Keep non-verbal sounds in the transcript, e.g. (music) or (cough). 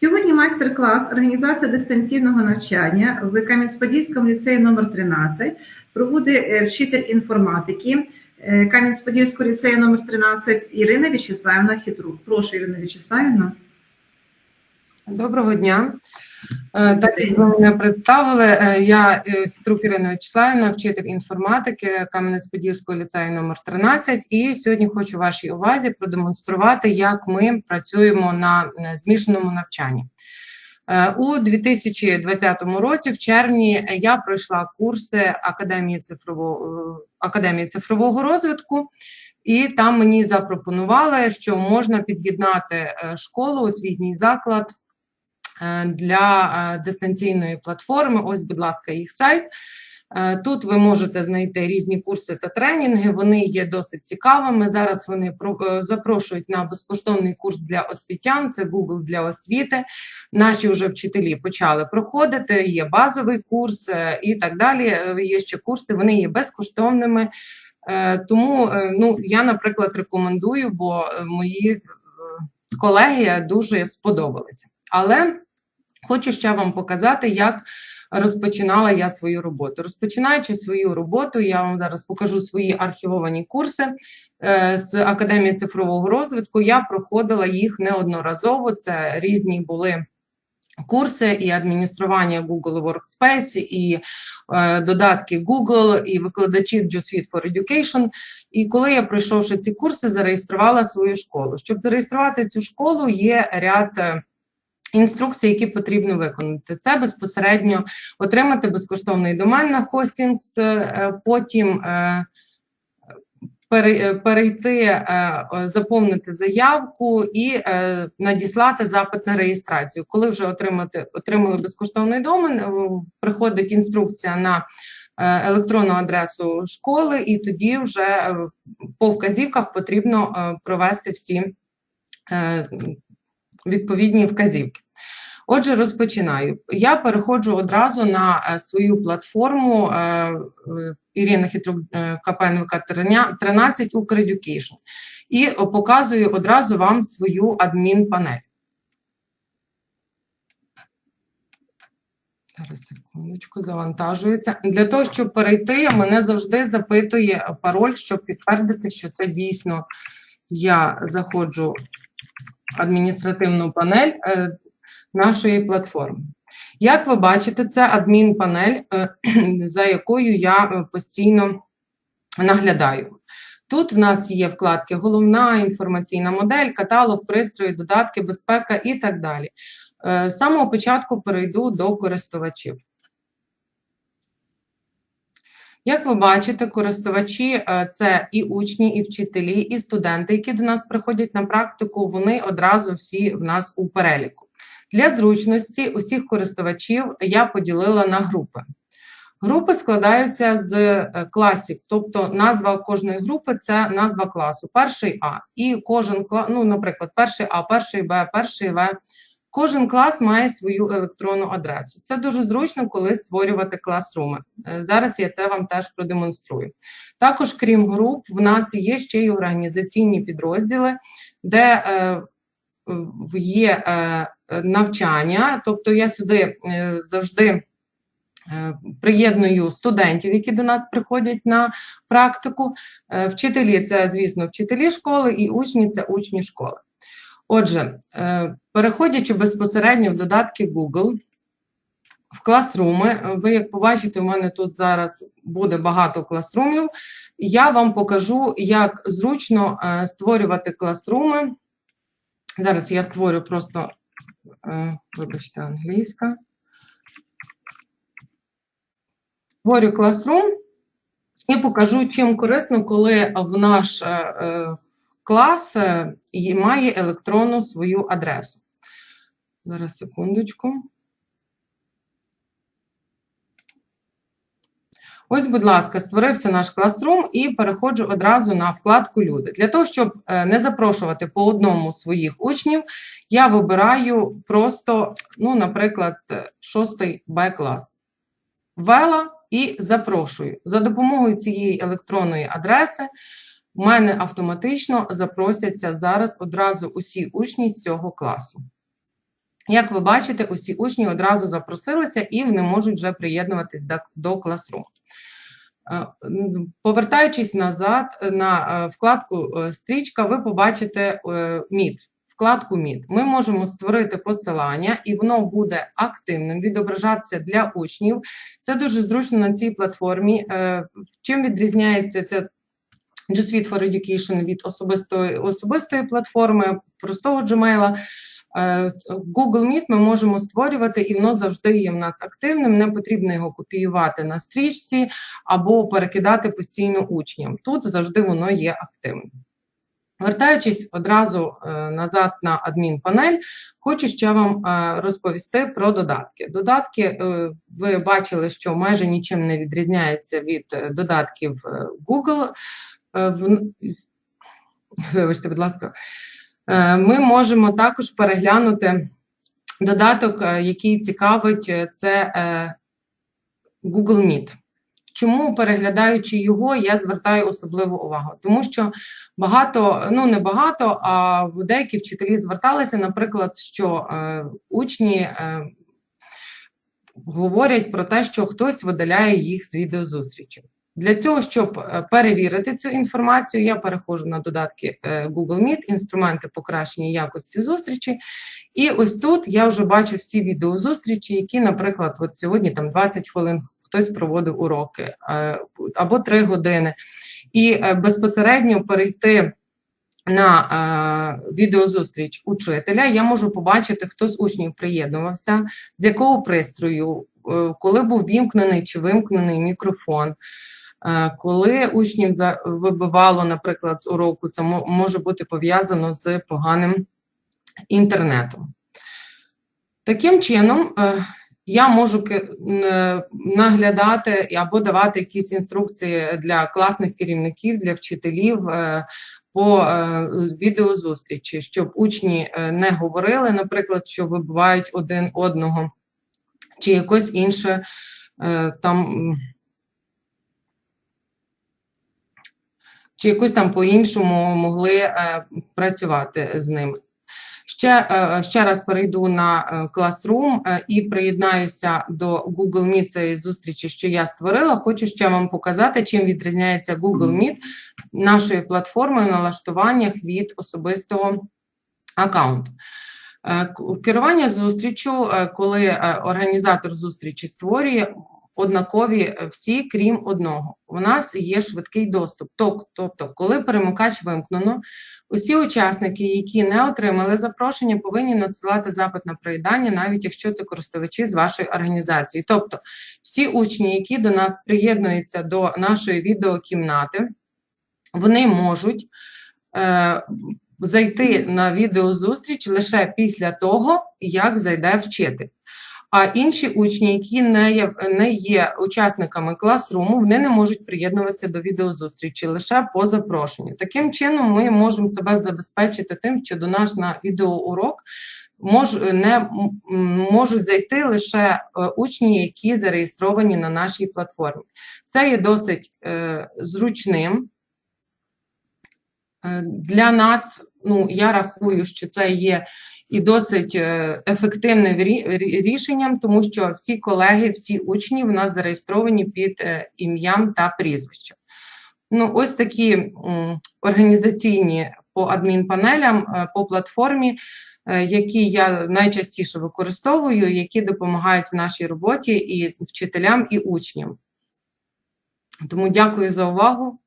Сьогодні майстер-клас організація дистанційного навчання в Кам'янець-Подільському ліцеї номер 13 проводить е, вчитель інформатики е, Кам'янець-Подільського ліцею номер 13 Ірина В'ячеславівна Хитрук. Прошу, Ірина В'ячеславівна. Доброго дня. Е, Так як ви мене представили, е, я е, Хитрук Ірина Вячеславівна, вчитель інформатики Кам'янець-Подільського ліцею номер 13 І сьогодні хочу вашій увазі продемонструвати, як ми працюємо на е, змішаному навчанні. Е, У 2020 році, в червні, я пройшла курси Академії цифрового, е, Академії цифрового розвитку. І там мені запропонували, що можна під'єднати е, школу, освітній заклад е, для е, дистанційної платформи. Ось, будь ласка, їх сайт. Е, Тут ви можете знайти різні курси та тренінги. Вони є досить цікавими. Зараз вони про- е, запрошують на безкоштовний курс для освітян. Це Google для освіти. Наші вже вчителі почали проходити. Є базовий курс е, і так далі. Е, Є ще курси, вони є безкоштовними. Е, Тому е, ну, я, наприклад, рекомендую, бо е, мої е, колеги дуже сподобалися. Але хочу ще вам показати, як розпочинала я свою роботу. Розпочинаючи свою роботу, я вам зараз покажу свої архівовані курси е, з Академії цифрового розвитку. Я проходила їх неодноразово. Це різні були. Курси і адміністрування Google Workspace, і е, додатки Google, і викладачів Fit for Education. І коли я пройшовши ці курси, зареєструвала свою школу. Щоб зареєструвати цю школу, є ряд інструкцій, які потрібно виконати. Це безпосередньо отримати безкоштовний домен на хостінг, е, потім е, пере- перейти, е, заповнити заявку і надіслати запит на реєстрацію. Коли вже отримати, отримали безкоштовний домен, приходить інструкція на електронну адресу школи, і тоді вже по вказівках потрібно провести всі відповідні вказівки. Отже, розпочинаю. Я переходжу одразу на е, свою платформу е, е, Ірина Хитрук КПНВК 13 Укредюкейшн і показую одразу вам свою адмінпанель. Зараз секундочку, завантажується. Для того, щоб перейти, мене завжди запитує пароль, щоб підтвердити, що це дійсно я заходжу адміністративну панель е, нашої платформи. Як ви бачите, це адмінпанель, е, (clears throat) за якою я е, постійно наглядаю. Тут в нас є вкладки головна інформаційна модель, каталог, пристрої, додатки, безпека і так далі. З самого початку перейду до користувачів. Як ви бачите, користувачі е, це і учні, і вчителі, і студенти, які до нас приходять на практику, вони одразу всі в нас у переліку. Для зручності усіх користувачів я поділила на групи. Групи складаються з е, класів, тобто назва кожної групи це назва класу, перший А. І кожен клас, ну, наприклад, перший А, перший Б, перший В. Кожен клас має свою електронну адресу. Це дуже зручно, коли створювати класруми. Е, Зараз я це вам теж продемонструю. Також, крім груп, в нас є ще й організаційні підрозділи, де е, є е, навчання, тобто я сюди завжди. Приєдную студентів, які до нас приходять на практику. Вчителі це, звісно, вчителі школи, і учні це учні школи. Отже, е, переходячи безпосередньо в додатки Google, в класруми, е, ви як побачите, у мене тут зараз буде багато класрумів. Я вам покажу, як зручно е, створювати класруми. Зараз я створю просто, вибачте, англійська. Створю класрум і покажу, чим корисно, коли в наш клас е, має електронну свою адресу. Зараз секундочку. Ось, будь ласка, створився наш класрум і переходжу одразу на вкладку Люди. Для того, щоб е, не запрошувати по одному своїх учнів, я вибираю просто, ну, наприклад, е, шостий Б клас. Ввела і запрошую. За допомогою цієї електронної адреси у мене автоматично запросяться зараз одразу усі учні з цього класу. Як ви бачите, усі учні одразу запросилися і вони можуть вже приєднуватись до, Classroom. Е, Повертаючись назад на е, вкладку е, стрічка, ви побачите Meet. Вкладку Meet. Ми можемо створити посилання, і воно буде активним, відображатися для учнів. Це дуже зручно на цій платформі. Чим відрізняється це G Suite for Education від особистої, особистої платформи, простого Gmail? Е, Google Meet ми можемо створювати, і воно завжди є в нас активним. Не потрібно його копіювати на стрічці або перекидати постійно учням. Тут завжди воно є активним. Вертаючись одразу е, назад на адмінпанель, хочу ще вам е, розповісти про додатки. Додатки, ви бачили, що майже нічим не відрізняється від додатків Google. Е, Вибачте, будь ласка. Е, Ми можемо також переглянути додаток, е, який цікавить, це Google Meet. Чому, переглядаючи його, я звертаю особливу увагу? Тому що багато, ну не багато, а деякі вчителі зверталися, наприклад, що учні говорять про те, що хтось видаляє їх з відеозустрічі. Для цього, щоб е, перевірити цю інформацію, я переходжу на додатки е, Google Meet, інструменти покращення якості зустрічі. І ось тут я вже бачу всі відеозустрічі, які, наприклад, от сьогодні там 20 хвилин хтось проводив уроки е, або 3 години. І безпосередньо перейти на відеозустріч учителя, я можу побачити, хто з учнів приєднувався, з якого пристрою, коли був вімкнений чи вимкнений мікрофон. Е, Коли учнів вибивало, наприклад, з уроку, це може бути пов'язано з поганим інтернетом. Таким чином, е, я можу наглядати або давати якісь інструкції для класних керівників, для вчителів е, по відеозустрічі, щоб учні не говорили, наприклад, що вибивають один одного, чи якось інше там. Чи якось там по-іншому могли е, працювати з ними. Ще, е, ще раз перейду на е, Classroom е, і приєднаюся до Google Meet цієї зустрічі, що я створила. Хочу ще вам показати, чим відрізняється Google Meet нашою платформою в налаштуваннях від особистого аккаунту. Е, Керування зустрічю, е, коли е, організатор зустрічі створює однакові е, всі, крім одного. У нас є швидкий доступ. Тобто, коли перемикач вимкнено, усі учасники, які не отримали запрошення, повинні надсилати запит на приєднання, навіть якщо це користувачі з вашої організації. Тобто, всі учні, які до нас приєднуються до нашої відеокімнати, вони можуть е, зайти на відеозустріч лише після того, як зайде вчитель. А інші учні, які не є, не є учасниками класруму, вони не можуть приєднуватися до відеозустрічі лише по запрошенню. Таким чином, ми можемо себе забезпечити тим, що до нас на відеоурок мож, не можуть зайти лише е, учні, які зареєстровані на нашій платформі. Це є досить е, зручним. Е, Для нас, ну я рахую, що це є і досить е, ефективним рі- рі- рішенням, тому що всі колеги, всі учні в нас зареєстровані під е, ім'ям та прізвищем. Ну, ось такі організаційні по адмінпанелям, по платформі, які я найчастіше використовую, які допомагають в нашій роботі і вчителям, і учням. Тому дякую за увагу.